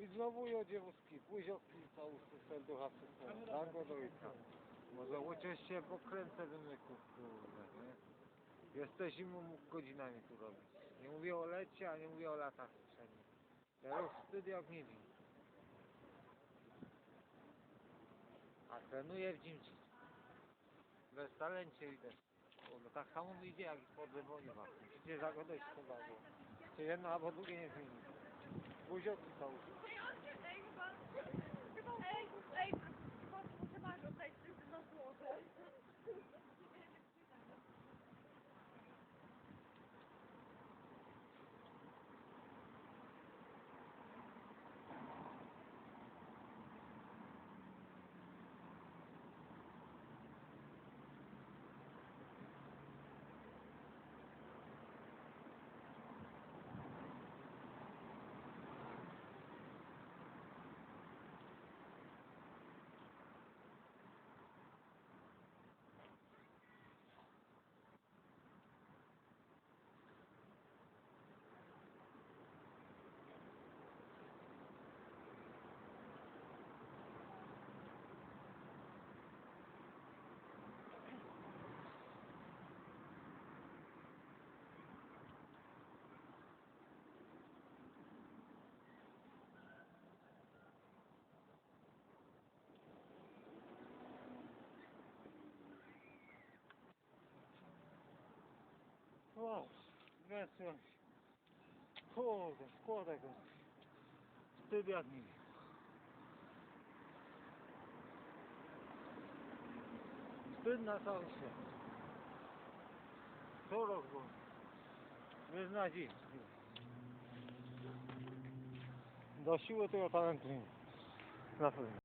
I znowu i odziewuski, późniowki całusy, serducha wszystko. Tak go do ojca. Może chociaż się pokręcę do myków, kurde, nie? Jesteśmy mu godzinami tu robić. Nie mówię o lecie, a nie mówię o latach poprzednich. Teraz wstyd jak nie wiem. A trenuję w Dzimci. Bez talencie idę. Kurde, tak samo mi idzie jak i po dzwonię właśnie. Przecież za go dość chyba było. Czy jedno albo drugie nie zmieni. Buziaki są. O, wesłem. Kurde, szkoda go. Wstyd jak wiem. Wstyd na cały świat. Co rok było. Bez nadziei. Do siły tego talentu. Na pewno.